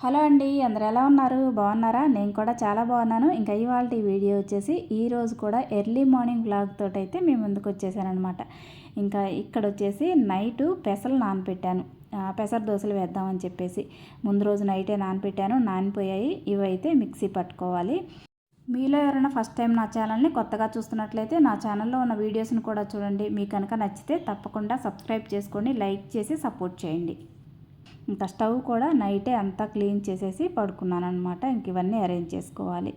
Hello అండి అందరు ఎలా ఉన్నారు? బాగున్నారా? నేను కూడా చాలా బాగున్నాను. ఇంకా ఇవాళ వీడియో వచ్చేసి ఈ రోజు కూడా ఎర్లీ మార్నింగ్ బ్లాగ్ తోటి అయితే మేము ముందుకు వచ్చేసానమాట ఇంకా ఇక్కడ వచ్చేసి నైటు పెసలు నానపెట్టాను. పెసర దోశలు వేద్దామని చెప్పేసి. ముందు రోజు నైటే నానపెట్టాను నానిపోయాయి. ఇవైతే మిక్సీ పట్టుకోవాలి. మీలో ఎవరైనా ఫస్ట్ టైం నా ఛానల్ని కొత్తగా చూస్తున్నట్లయితే నా ఛానల్లో ఉన్న వీడియోస్ని కూడా చూడండి. మీకు కనుక నచ్చితే తప్పకుండా సబ్స్క్రైబ్ చేసుకోండి లైక్ చేసి సపోర్ట్ చేయండి. ఇంకా స్టవ్ కూడా నైటే అంతా క్లీన్ చేసేసి పడుకున్నాను అనమాట ఇంక ఇవన్నీ అరేంజ్ చేసుకోవాలి.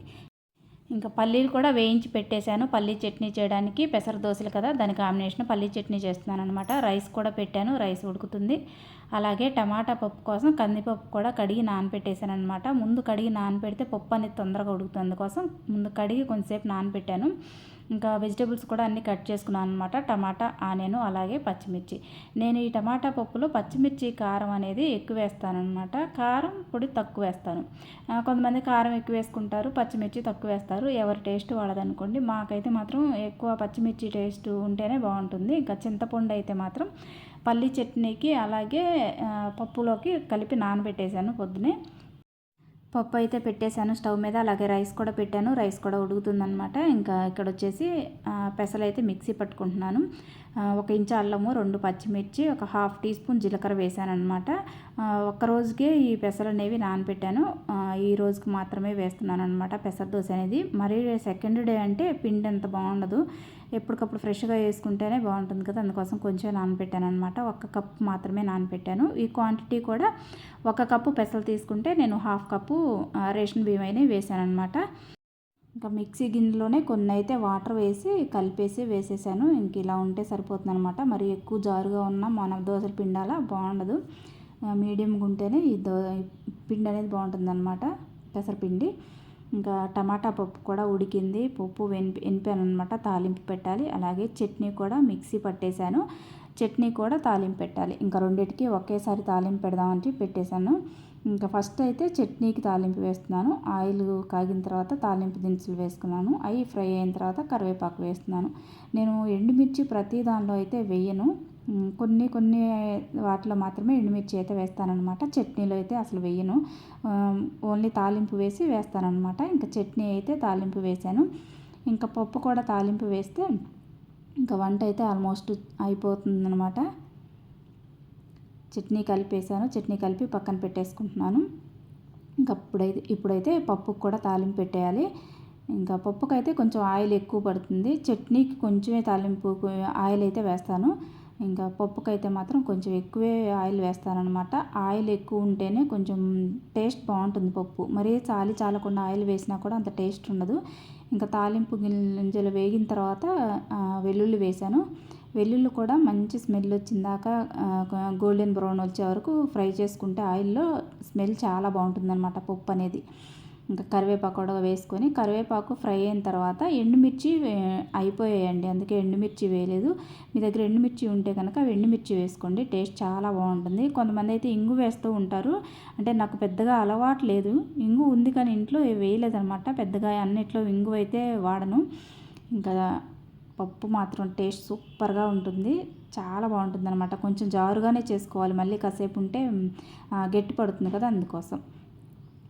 ఇంకా పల్లీలు కూడా వేయించి పెట్టేశాను. పల్లీ చట్నీ చేయడానికి పెసర దోశలు కదా దాని కాంబినేషన్ పల్లీ చట్నీ చేస్తున్నాను అనమాట రైస్ కూడా పెట్టాను. రైస్ ఉడుకుతుంది. అలాగే టమాటా పప్పు కోసం కందిపప్పు కూడా కడిగి నానపెట్టేశాను అనమాట ముందు కడిగి నానపెడితే పప్పు అనేది తొందరగా ఉడుకుతుంది. అందుకోసం ముందు కడిగి కొంతసేపు నానపెట్టాను ఇంకా వెజిటేబుల్స్ కూడా అన్నీ కట్ చేసుకున్నాను అనమాట టమాటా ఆనియన్ అలాగే పచ్చిమిర్చి. నేను ఈ టమాటా పప్పులో పచ్చిమిర్చి కారం అనేది ఎక్కువ వేస్తాను అనమాట కారం పొడి తక్కువ వేస్తాను. కొంతమంది కారం ఎక్కువ వేసుకుంటారు పచ్చిమిర్చి తక్కువ వేస్తారు. ఎవరి టేస్ట్ వాళ్ళదనుకోండి. మాకైతే మాత్రం ఎక్కువ పచ్చిమిర్చి టేస్ట్ ఉంటేనే బాగుంటుంది. ఇంకా చింతపండు అయితే మాత్రం పల్లి చట్నీకి అలాగే పప్పులోకి కలిపి నానబెట్టేశాను పొద్దునే. పప్పు అయితే పెట్టేశాను. స్టవ్ మీద అలాగే రైస్ కూడా పెట్టాను. రైస్ కూడా ఉడుకుతుందనమాట ఇంకా ఇక్కడ వచ్చేసి పెసలైతే పెసలు అయితే మిక్సీ పట్టుకుంటున్నాను. ఒక ఇంచు అల్లము రెండు పచ్చిమిర్చి ఒక హాఫ్ టీ స్పూన్ జీలకర్ర వేసాను అనమాట ఒక్క రోజుకే ఈ పెసలు అనేవి నానబెట్టాను ఈ రోజుకి మాత్రమే వేస్తున్నాను అనమాట పెసర దోశ అనేది. మరి సెకండ్ డే అంటే పిండి అంత బాగుండదు. ఎప్పటికప్పుడు ఫ్రెష్గా వేసుకుంటేనే బాగుంటుంది కదా అందుకోసం కొంచెం నానబెట్టాను అనమాట ఒక్క కప్పు మాత్రమే నానబెట్టాను ఈ క్వాంటిటీ కూడా ఒక కప్పు పెసలు తీసుకుంటే నేను హాఫ్ కప్పు రేషన్ బియ్యం అయినా వేసాను అనమాట ఇంకా మిక్సీ గిన్నెలోనే కొన్ని అయితే వాటర్ వేసి కలిపేసి వేసేసాను. ఇంక ఇలా ఉంటే సరిపోతుంది అనమాట మరి ఎక్కువ జారుగా ఉన్న మన దోశల పిండాల బాగుండదు. మీడియంగా ఉంటేనే ఈ దో పిండి అనేది బాగుంటుంది అనమాట పెసరపిండి. ఇంకా టమాటా పప్పు కూడా ఉడికింది. పప్పు వెనిపి ఎనిపాను అనమాట తాలింపు పెట్టాలి. అలాగే చట్నీ కూడా మిక్సీ పట్టేశాను. చట్నీ కూడా తాలింపు పెట్టాలి. ఇంకా రెండింటికి ఒకేసారి తాలింపు పెడదామని పెట్టేశాను. ఇంకా ఫస్ట్ అయితే చట్నీకి తాలింపు వేస్తున్నాను. ఆయిల్ కాగిన తర్వాత తాలింపు దినుసులు వేసుకున్నాను. అవి ఫ్రై అయిన తర్వాత కరివేపాకు వేస్తున్నాను. నేను ఎండుమిర్చి ప్రతి దానిలో అయితే వేయను. కొన్ని కొన్ని వాటిలో మాత్రమే ఎండుమిర్చి అయితే వేస్తానన్నమాట. చట్నీలో అయితే అసలు వేయను. ఓన్లీ తాలింపు వేసి వేస్తానన్నమాట. ఇంకా చట్నీ అయితే తాలింపు వేసాను ఇంకా పప్పు కూడా తాలింపు వేస్తే ఇంకా వంట అయితే ఆల్మోస్ట్ అయిపోతుందన్నమాట. చట్నీ కలిపేసాను చట్నీ కలిపి పక్కన పెట్టేసుకుంటున్నాను. ఇంకా అప్పుడైతే ఇప్పుడైతే పప్పుకు కూడా తాలింపు పెట్టేయాలి. ఇంకా పప్పుకైతే కొంచెం ఆయిల్ ఎక్కువ పడుతుంది. చట్నీకి కొంచెమే తాలింపు ఆయిల్ అయితే వేస్తాను. ఇంకా పప్పుకైతే మాత్రం కొంచెం ఎక్కువే ఆయిల్ వేస్తానన్నమాట. ఆయిల్ ఎక్కువ ఉంటేనే కొంచెం టేస్ట్ బాగుంటుంది పప్పు. మరీ చాలి చాలకుండా ఆయిల్ వేసినా కూడా అంత టేస్ట్ ఉండదు. ఇంకా తాలింపు గింజలు వేగిన తర్వాత వెల్లుల్లి వేసాను వెల్లుల్లి కూడా మంచి స్మెల్ వచ్చిందాక గోల్డెన్ బ్రౌన్ వచ్చే వరకు ఫ్రై చేసుకుంటే ఆయిల్లో స్మెల్ చాలా బాగుంటుందన్నమాట పప్పు అనేది. ఇంకా కరివేపాకు కూడా వేసుకొని కరివేపాకు ఫ్రై అయిన తర్వాత ఎండుమిర్చి అయిపోయాయండి. అందుకే ఎండుమిర్చి వేయలేదు. మీ దగ్గర ఎండుమిర్చి ఉంటే కనుక ఎండుమిర్చి వేసుకోండి. టేస్ట్ చాలా బాగుంటుంది. కొంతమంది అయితే ఇంగు వేస్తూ ఉంటారు. అంటే నాకు పెద్దగా అలవాటు లేదు. ఇంగు ఉంది కానీ ఇంట్లో వేయలేదనమాట పెద్దగా అన్నిట్లో ఇంగు అయితే వాడను. ఇంకా పప్పు మాత్రం టేస్ట్ సూపర్గా ఉంటుంది. చాలా బాగుంటుంది అనమాట కొంచెం జారుగానే చేసుకోవాలి. మళ్ళీ కాసేపు ఉంటే గట్టి పడుతుంది కదా అందుకోసం.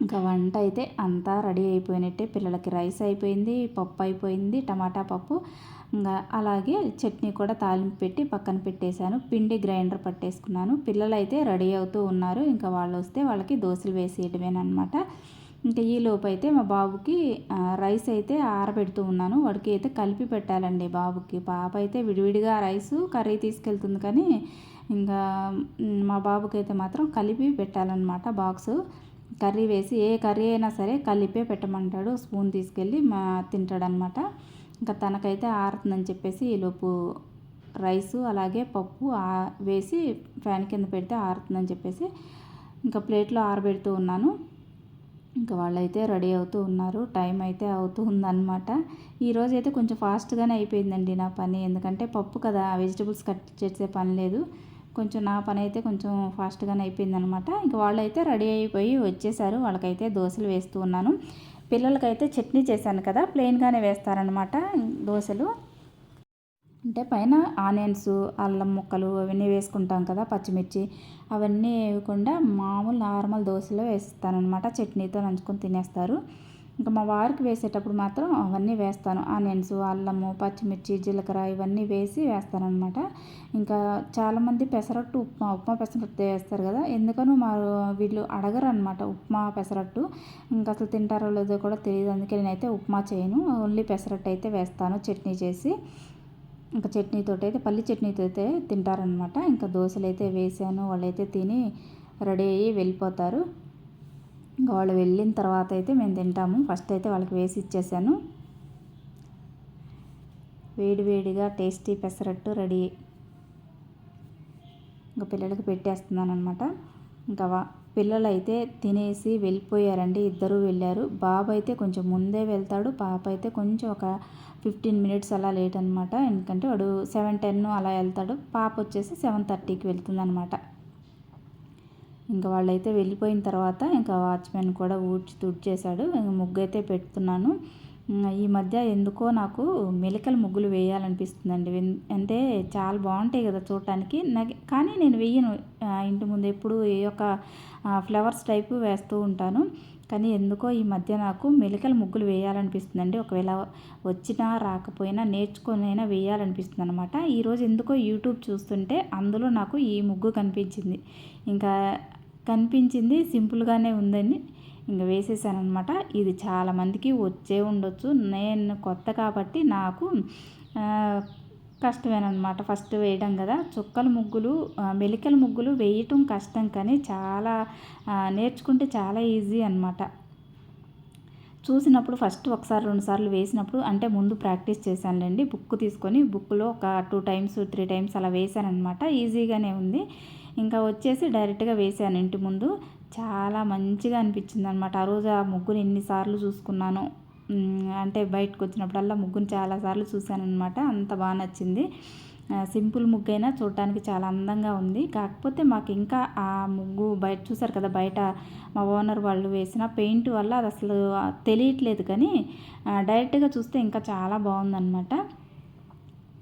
ఇంకా వంట అయితే అంతా రెడీ అయిపోయినట్టే. పిల్లలకి రైస్ అయిపోయింది పప్పు అయిపోయింది టమాటా పప్పు. ఇంకా అలాగే చట్నీ కూడా తాలింపు పెట్టి పక్కన పెట్టేశాను. పిండి గ్రైండర్ పట్టేసుకున్నాను. పిల్లలు అయితే రెడీ అవుతూ ఉన్నారు. ఇంకా వాళ్ళు వస్తే వాళ్ళకి దోశలు వేసేయటమేనమాట ఇంకా ఈ లోపు అయితే మా బాబుకి రైస్ అయితే ఆరబెడుతూ ఉన్నాను. వాడికి అయితే కలిపి పెట్టాలండి బాబుకి. పాప అయితే విడివిడిగా రైస్ కర్రీ తీసుకెళ్తుంది కానీ ఇంకా మా బాబుకి అయితే మాత్రం కలిపి పెట్టాలన్నమాట బాక్స్. కర్రీ వేసి ఏ కర్రీ అయినా సరే కలిపే పెట్టమంటాడు. స్పూన్ తీసుకెళ్ళి మా తింటాడనమాట ఇంకా తనకైతే ఆరుతుందని చెప్పేసి ఈలోపు రైస్ అలాగే పప్పు ఆ- వేసి ఫ్యాన్ కింద పెడితే ఆరుతుందని చెప్పేసి ఇంకా ప్లేట్లో ఆరబెడుతూ ఉన్నాను. ఇంకా వాళ్ళైతే రెడీ అవుతూ ఉన్నారు. టైం అయితే అవుతూ ఉందన్నమాట. ఈరోజు అయితే కొంచెం ఫాస్ట్గానే అయిపోయిందండి నా పని. ఎందుకంటే పప్పు కదా వెజిటబుల్స్ కట్ చేసే పని లేదు. కొంచెం నా పని అయితే కొంచెం ఫాస్ట్గానే అయిపోయిందనమాట ఇంకా వాళ్ళైతే రెడీ అయిపోయి వచ్చేసారు. వాళ్ళకైతే దోశలు వేస్తూ ఉన్నాను. పిల్లలకైతే చట్నీ చేశాను కదా ప్లెయిన్గానే వేస్తారనమాట దోశలు. అంటే పైన ఆనియన్స్ అల్లం ముక్కలు అవన్నీ వేసుకుంటాం కదా పచ్చిమిర్చి అవన్నీ వేయకుండా మామూలు నార్మల్ దోశలో వేస్తానమాట చట్నీతో నంచుకొని తినేస్తారు. ఇంకా మా వారికి వేసేటప్పుడు మాత్రం అవన్నీ వేస్తాను. ఆనియన్స్ అల్లము పచ్చిమిర్చి జీలకర్ర ఇవన్నీ వేసి వేస్తానమాట ఇంకా చాలామంది పెసరట్టు ఉప్మా ఉప్మా పెసరట్టు వేస్తారు కదా ఎందుకనో మా వీళ్ళు అడగరు అనమాట ఉప్మా పెసరట్టు. ఇంకా అసలు తింటారో లేదో కూడా తెలియదు అందుకే నేనైతే ఉప్మా చేయను. ఓన్లీ పెసరట్టు అయితే వేస్తాను చట్నీ చేసి. ఇంకా చట్నీతో అయితే పల్లి చట్నీతో అయితే తింటారనమాట ఇంకా దోశలు అయితే వేసాను వాళ్ళైతే తిని రెడీ అయ్యి వెళ్ళిపోతారు. ఇంకా వాళ్ళు వెళ్ళిన తర్వాత అయితే మేము తింటాము. ఫస్ట్ అయితే వాళ్ళకి వేసి ఇచ్చేసాను. వేడివేడిగా టేస్టీ పెసరట్టు రెడీ. ఇంకా పిల్లలకి పెట్టేస్తున్నాను అనమాట ఇంకా పిల్లలు అయితే తినేసి వెళ్ళిపోయారండి. ఇద్దరు వెళ్ళారు. బాబు అయితే కొంచెం ముందే వెళ్తాడు. పాప అయితే కొంచెం ఒక ఫిఫ్టీన్ మినిట్స్ అలా లేట్ అనమాట ఎందుకంటే వాడు సెవెన్ టెన్ అలా వెళ్తాడు. పాప వచ్చేసి సెవెన్ థర్టీకి వెళ్తుందనమాట ఇంకా వాళ్ళైతే వెళ్ళిపోయిన తర్వాత ఇంకా వాచ్మెన్ కూడా ఊడ్చి తుడిచేశాడు. ముగ్గు అయితే పెడుతున్నాను. ఈ మధ్య ఎందుకో నాకు మెలికల ముగ్గులు వేయాలనిపిస్తుందండి. అంటే చాలా బాగుంటాయి కదా చూడటానికి. నాకు కానీ నేను వేయను. ఇంటి ముందు ఎప్పుడు ఏ యొక్క ఫ్లవర్స్ టైపు వేస్తూ ఉంటాను. కానీ ఎందుకో ఈ మధ్య నాకు మెలికల ముగ్గులు వేయాలనిపిస్తుందండి. ఒకవేళ వచ్చినా రాకపోయినా నేర్చుకొనైనా వేయాలనిపిస్తుంది అనమాట ఈరోజు ఎందుకో యూట్యూబ్ చూస్తుంటే అందులో నాకు ఈ ముగ్గు కనిపించింది. ఇంకా కనిపించింది సింపుల్గానే ఉందని ఇంకా వేసేసాను అనమాట ఇది చాలామందికి వచ్చే ఉండొచ్చు. నేను కొత్త కాబట్టి నాకు కష్టమేనమాట ఫస్ట్ వేయడం కదా. చుక్కల ముగ్గులు మెలికల ముగ్గులు వేయటం కష్టం కానీ చాలా నేర్చుకుంటే చాలా ఈజీ అనమాట చూసినప్పుడు ఫస్ట్ ఒకసారి రెండు సార్లు వేసినప్పుడు అంటే ముందు ప్రాక్టీస్ చేశానులేండి. బుక్ తీసుకొని బుక్లో ఒక టూ టైమ్స్ త్రీ టైమ్స్ అలా వేసాను అనమాట ఈజీగానే ఉంది. ఇంకా వచ్చేసి డైరెక్ట్గా వేసాను ఇంటి ముందు. చాలా మంచిగా అనిపించింది అనమాట ఆ రోజు ఆ ముగ్గుని ఎన్నిసార్లు చూసుకున్నాను. అంటే బయటకు వచ్చినప్పుడల్లా ముగ్గుని చాలాసార్లు చూశానమాట అనమాట అంత బాగా నచ్చింది. సింపుల్ ముగ్గు అయినా చూడటానికి చాలా అందంగా ఉంది. కాకపోతే మాకు ఇంకా ఆ ముగ్గు బయట చూసారు కదా బయట మా ఓనర్ వాళ్ళు వేసిన పెయింట్ వల్ల అది అసలు తెలియట్లేదు కానీ డైరెక్ట్గా చూస్తే ఇంకా చాలా బాగుందన్నమాట.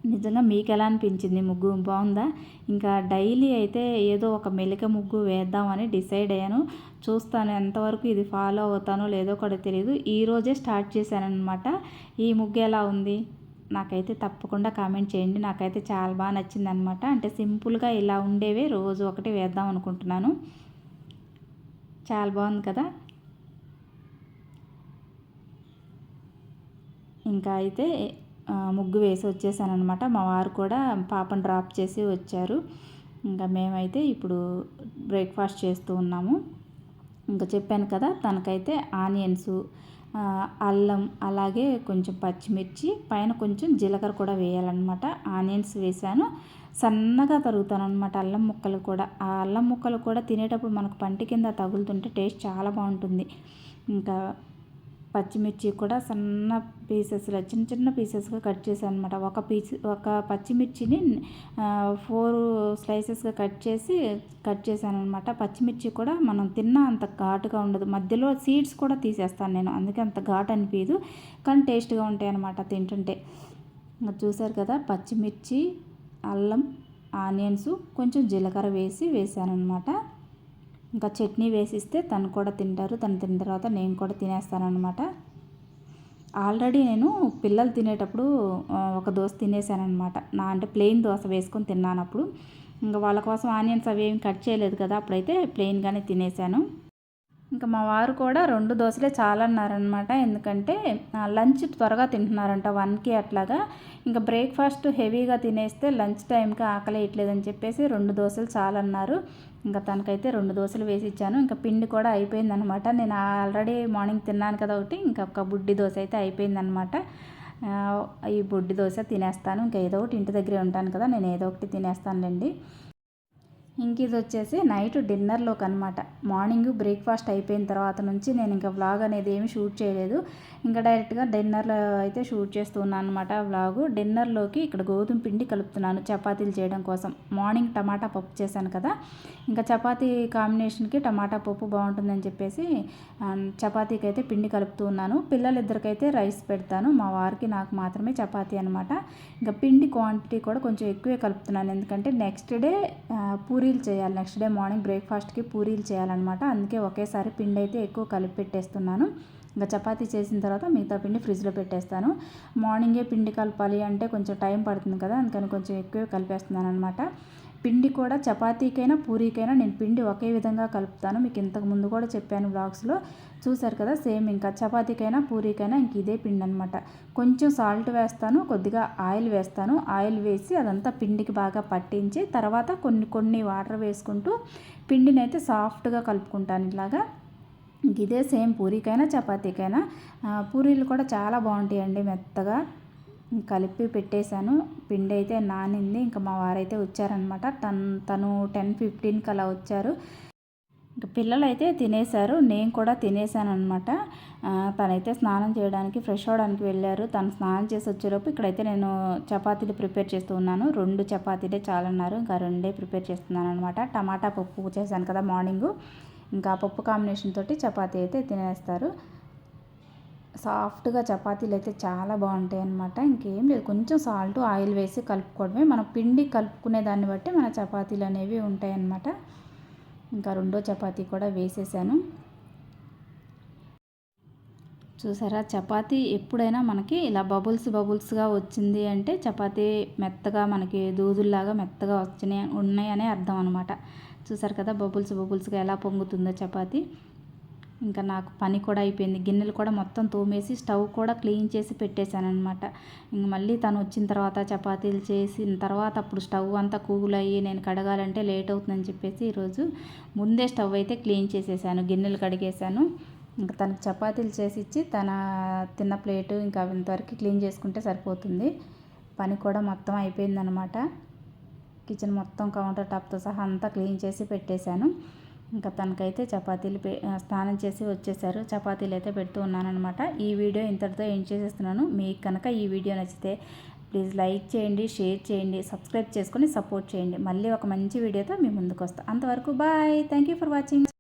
నిజంగా మీకు ఎలా అనిపించింది? ముగ్గు బాగుందా? ఇంకా డైలీ అయితే ఏదో ఒక మెలిక ముగ్గు వేద్దామని డిసైడ్ అయ్యాను. చూస్తాను ఎంతవరకు ఇది ఫాలో అవుతానో లేదో కూడా తెలియదు ఈరోజే స్టార్ట్ చేశానమాట ఈ ముగ్గు ఎలా ఉంది? నాకైతే తప్పకుండా కామెంట్ చేయండి. నాకైతే చాలా బాగా నచ్చింది అనమాట అంటే సింపుల్గా ఇలా ఉండేవే రోజు ఒకటి వేద్దాం అనుకుంటున్నాను. చాలా బాగుంది కదా? ఇంకా అయితే ముగ్గు వేసి వచ్చేసాను అనమాట మా వారు కూడా పాపను డ్రాప్ చేసి వచ్చారు. ఇంకా మేమైతే ఇప్పుడు బ్రేక్ఫాస్ట్ చేస్తూ ఉన్నాము. ఇంకా చెప్పాను కదా తనకైతే ఆనియన్స్ అల్లం అలాగే కొంచెం పచ్చిమిర్చి పైన కొంచెం జీలకర్ర కూడా వేయాలన్నమాట. ఆనియన్స్ వేసాను. సన్నగా తరుగుతాను అనమాట అల్లం ముక్కలు కూడా. ఆ అల్లం ముక్కలు కూడా తినేటప్పుడు మనకు పంటి కింద తగులుతుంటే టేస్ట్ చాలా బాగుంటుంది. ఇంకా పచ్చిమిర్చి కూడా సన్న పీసెస్లో చిన్న చిన్న పీసెస్గా కట్ చేశాను అనమాట ఒక పీస్ ఒక పచ్చిమిర్చిని ఫోర్ స్లైసెస్గా కట్ చేసి కట్ చేశాను అనమాట పచ్చిమిర్చి కూడా మనం తిన్న అంత ఘాటుగా ఉండదు. మధ్యలో సీడ్స్ కూడా తీసేస్తాను నేను. అందుకే అంత ఘాటు అనిపించదు కానీ టేస్ట్గా ఉంటాయి అనమాట తింటుంటే చూశారు కదా పచ్చిమిర్చి అల్లం ఆనియన్స్ కొంచెం జీలకర్ర వేసి వేసాను అనమాట ఇంకా చట్నీ వేసిస్తే తను కూడా తింటారు తను తిన్న తర్వాత నేను కూడా తినేస్తానమాట ఆల్రెడీ నేను పిల్లలు తినేటప్పుడు ఒక దోశ తినేసానమాట నా అంటే ప్లెయిన్ దోశ వేసుకొని తిన్నానప్పుడు ఇంకా వాళ్ళ కోసం ఆనియన్స్ అవి ఏమి కట్ చేయలేదు కదా అప్పుడైతే ప్లెయిన్గానే తినేసాను. ఇంకా మా వారు కూడా రెండు దోశలే చాలన్నారనమాట. ఎందుకంటే లంచ్ త్వరగా తింటున్నారంట వన్కి అట్లాగా. ఇంకా బ్రేక్ఫాస్ట్ హెవీగా తినేస్తే లంచ్ టైంకి ఆకలి వేయట్లేదని చెప్పేసి రెండు దోశలు చాలన్నారు. ఇంకా తనకైతే రెండు దోశలు వేసి ఇచ్చాను ఇంకా పిండి కూడా అయిపోయిందనమాట. నేను ఆల్రెడీ మార్నింగ్ తిన్నాను కదా ఒకటి ఇంకా ఒక బుడ్డి దోశ అయితే అయిపోయిందనమాట. ఈ బుడ్డి దోశ తినేస్తాను. ఇంకా ఏదో ఒకటి ఇంటి దగ్గరే ఉంటాను కదా నేను ఏదో ఒకటి తినేస్తానులేండి. ఇంక ఇది వచ్చేసి నైట్ డిన్నర్లోకి అనమాట మార్నింగ్ బ్రేక్ఫాస్ట్ అయిపోయిన తర్వాత నుంచి నేను ఇంకా వ్లాగ్ అనేది ఏమి షూట్ చేయలేదు. ఇంకా డైరెక్ట్గా డిన్నర్లో అయితే షూట్ చేస్తున్నాను అనమాట వ్లాగు. డిన్నర్లోకి ఇక్కడ గోధుమ పిండి కలుపుతున్నాను చపాతీలు చేయడం కోసం. మార్నింగ్ టమాటా పప్పు చేశాను కదా. ఇంకా చపాతీ కాంబినేషన్కి టమాటా పప్పు బాగుంటుందని చెప్పేసి చపాతీకి అయితే పిండి కలుపుతూ ఉన్నాను. పిల్లలిద్దరికైతే రైస్ పెడతాను. మా వారికి నాకు మాత్రమే చపాతీ అనమాట ఇంకా పిండి క్వాంటిటీ కూడా కొంచెం ఎక్కువే కలుపుతున్నాను. ఎందుకంటే నెక్స్ట్ డే పూరీలు చేయాలి. నెక్స్ట్ డే మార్నింగ్ బ్రేక్ఫాస్ట్కి పూరీలు చేయాలన్నమాట. అందుకే ఒకేసారి పిండి అయితే ఎక్కువ కలిపి పెట్టేస్తున్నాను. ఇంకా చపాతీ చేసిన తర్వాత మిగతా పిండి ఫ్రిడ్జ్లో పెట్టేస్తాను. మార్నింగే పిండి కలపాలి అంటే కొంచెం టైం పడుతుంది కదా అందుకని కొంచెం ఎక్కువ కలిపేస్తున్నాను అనమాట పిండి కూడా చపాతీకైనా పూరీకైనా నేను పిండి ఒకే విధంగా కలుపుతాను. మీకు ఇంతకు ముందు కూడా చెప్పాను బ్లాగ్స్లో. చూసారు కదా సేమ్ ఇంకా చపాతీకైనా పూరీకైనా ఇంక ఇదే పిండి అనమాట కొంచెం సాల్ట్ వేస్తాను కొద్దిగా ఆయిల్ వేస్తాను. ఆయిల్ వేసి అదంతా పిండికి బాగా పట్టించి తర్వాత కొన్ని కొన్ని వాటర్ వేసుకుంటూ పిండిని అయితే సాఫ్ట్గా కలుపుకుంటాను ఇలాగా. ఇదే సేమ్ పూరీకైనా చపాతీకైనా. పూరీలు కూడా చాలా బాగుంటాయండి మెత్తగా. కలిపి పెట్టేశాను. పిండి అయితే నానింది. ఇంకా మా వారైతే వచ్చారనమాట తను తను టెన్ ఫిఫ్టీన్కి అలా వచ్చారు. ఇంకా పిల్లలు అయితే తినేశారు. నేను కూడా తినేసాను అనమాట తనైతే స్నానం చేయడానికి ఫ్రెష్ అవడానికి వెళ్ళారు. తను స్నానం చేసి వచ్చేలోపు ఇక్కడైతే నేను చపాతీలు ప్రిపేర్ చేస్తూ ఉన్నాను. రెండు చపాతీలే చాలన్నారు. ఇంకా రెండే ప్రిపేర్ చేస్తున్నాను అనమాట టమాటా పప్పు చేశాను కదా మార్నింగు. ఇంకా పప్పు కాంబినేషన్ తోటి చపాతీ అయితే తినేస్తారు. సాఫ్ట్గా చపాతీలు అయితే చాలా బాగుంటాయి అనమాట ఇంకేం లేదు కొంచెం సాల్ట్ ఆయిల్ వేసి కలుపుకోవడమే. మన పిండి కలుపుకునే దాన్ని బట్టి మన చపాతీలు అనేవి ఉంటాయి అన్నమాట ఇంకా రెండో చపాతీ కూడా వేసేసాను. చూసారా చపాతీ ఎప్పుడైనా మనకి ఇలా బబుల్స్ బబుల్స్గా వచ్చింది అంటే చపాతీ మెత్తగా మనకి దూదుల్లాగా మెత్తగా వచ్చినాయి ఉన్నాయనే అర్థం అనమాట చూసారు కదా బబుల్స్ బబుల్స్గా ఎలా పొంగుతుందో చపాతి. ఇంకా నాకు పని కూడా అయిపోయింది. గిన్నెలు కూడా మొత్తం తోమేసి స్టవ్ కూడా క్లీన్ చేసి పెట్టేశాను అనమాట ఇంక మళ్ళీ తను వచ్చిన తర్వాత చపాతీలు చేసిన తర్వాత అప్పుడు స్టవ్ అంతా కూల్ అయ్యి నేను కడగాలంటే లేట్ అవుతుందని చెప్పేసి ఈరోజు ముందే స్టవ్ అయితే క్లీన్ చేసేసాను గిన్నెలు కడిగేశాను. ఇంకా తనకు చపాతీలు చేసి ఇచ్చి తన తిన్న ప్లేటు ఇంకా ఇంతవరకు క్లీన్ చేసుకుంటే సరిపోతుంది. పని కూడా మొత్తం అయిపోయిందనమాట కిచెన్ మొత్తం కౌంటర్ టాప్తో సహా అంతా క్లీన్ చేసి పెట్టేశాను. ఇంకా తనకైతే చపాతీలు స్నానం చేసి వచ్చేసారు. చపాతీలు అయితే పెడుతూ ఉన్నానమాట ఈ వీడియో ఇంతటితో ఏం చేసేస్తున్నాను. మీకు కనుక ఈ వీడియో నచ్చితే ప్లీజ్ లైక్ చేయండి షేర్ చేయండి సబ్స్క్రైబ్ చేసుకొని సపోర్ట్ చేయండి. మళ్ళీ ఒక మంచి వీడియోతో మీ ముందుకు వస్తాను అంతవరకు bye. Thank you for watching.